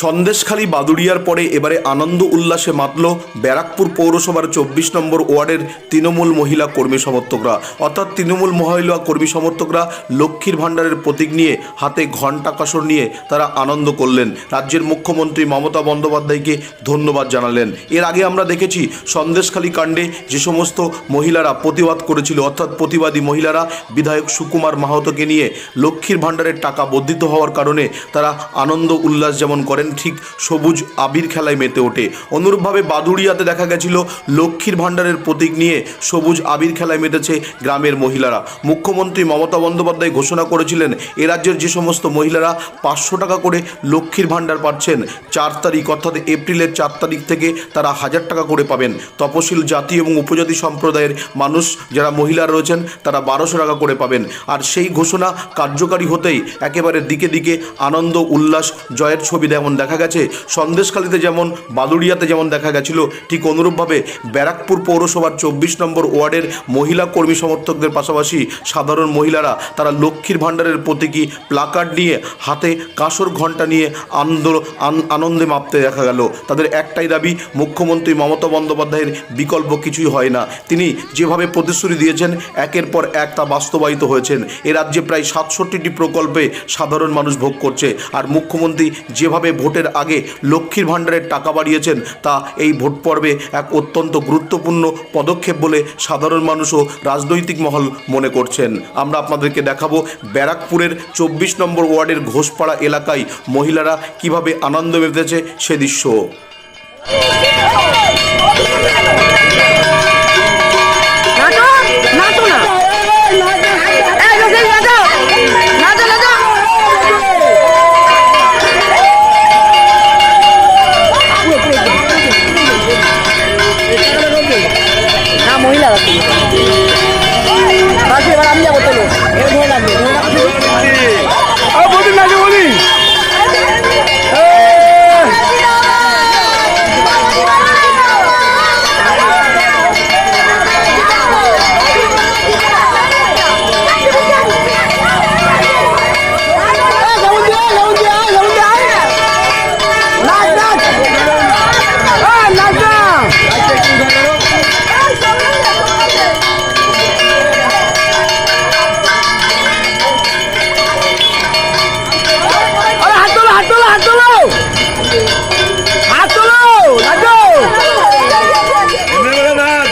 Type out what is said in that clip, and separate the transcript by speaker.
Speaker 1: সন্দেশখালী বাদুড়িয়ার পরে এবারে আনন্দ উল্লাসে মাতল ব্যারাকপুর পৌরসভার চব্বিশ নম্বর ওয়ার্ডের তৃণমূল মহিলা কর্মী সমর্থকরা। অর্থাৎ তৃণমূল মহিলা কর্মী সমর্থকরা লক্ষ্মীর ভাণ্ডারের প্রতীক নিয়ে হাতে ঘণ্টা কাসর নিয়ে তারা আনন্দ করলেন। রাজ্যের মুখ্যমন্ত্রী মমতা বন্দ্যোপাধ্যায়কে ধন্যবাদ জানালেন। এর আগে আমরা দেখেছি সন্দেশখালী কাণ্ডে যে সমস্ত মহিলারা প্রতিবাদ করেছিল, অর্থাৎ প্রতিবাদী মহিলারা বিধায়ক সুকুমার মাহাতোকে নিয়ে লক্ষ্মীর ভাণ্ডারের টাকা বর্ধিত হওয়ার কারণে তারা আনন্দ উল্লাস যেমন করেন ঠিক সবুজ আবির খেলায় মেতে ওঠে। অনুরূপভাবে বাদুড়িয়াতে দেখা গেছিল লক্ষ্মীর ভাণ্ডারের প্রতীক নিয়ে সবুজ আবির খেলায় মেতেছে গ্রামের মহিলারা। মুখ্যমন্ত্রী মমতা বন্দ্যোপাধ্যায় ঘোষণা করেছিলেন, এ রাজ্যের যে সমস্ত মহিলারা পাঁচশো টাকা করে লক্ষ্মীর ভাণ্ডার পাচ্ছেন, চার তারিখ অর্থাৎ এপ্রিলের চার তারিখ থেকে তারা হাজার টাকা করে পাবেন। তপশিল জাতি এবং উপজাতি সম্প্রদায়ের মানুষ যারা মহিলা রয়েছেন, তারা বারোশো টাকা করে পাবেন। আর সেই ঘোষণা কার্যকারী হতেই একেবারে দিকে দিকে আনন্দ, উল্লাস, জয়ের ছবি যেমন দেখা গেছে, সন্দেশখালীতে যেমন বাদুড়িয়াতে যেমন দেখা গেছিল, ঠিক অনুরূপভাবে ব্যারাকপুর পৌরসভার চব্বিশ নম্বর ওয়ার্ডের মহিলা কর্মী সমর্থকদের পাশাপাশি সাধারণ মহিলারা তারা লক্ষ্মীর ভাণ্ডারের প্রতীকী প্লাকার্ড নিয়ে হাতে কাঁসর ঘণ্টা নিয়ে আন্দোলন আনন্দে মাপতে দেখা গেল। তাদের একটাই দাবি, মুখ্যমন্ত্রী মমতা বন্দ্যোপাধ্যায়ের বিকল্প কিছুই হয় না। তিনি যেভাবে প্রতিশ্রুতি দিয়েছেন, একের পর এক তা বাস্তবায়িত হয়েছেন। এ রাজ্যে প্রায় সাতষট্টিটি প্রকল্পে সাধারণ মানুষ ভোগ করছে। আর মুখ্যমন্ত্রী যেভাবে ভোটের আগে লক্ষ্মীর ভাণ্ডারের টাকা বাড়িয়েছেন, তা এই ভোট পর্বে এক অত্যন্ত গুরুত্বপূর্ণ পদক্ষেপ বলে সাধারণ মানুষও রাজনৈতিক মহল মনে করছেন। আমরা আপনাদেরকে দেখাবো ব্যারাকপুরের চব্বিশ নম্বর ওয়ার্ডের ঘোষপাড়া এলাকায় মহিলারা কীভাবে আনন্দ মেতেছে সে দৃশ্য।
Speaker 2: আমি যাব চলো। এবার ধরে রাখবে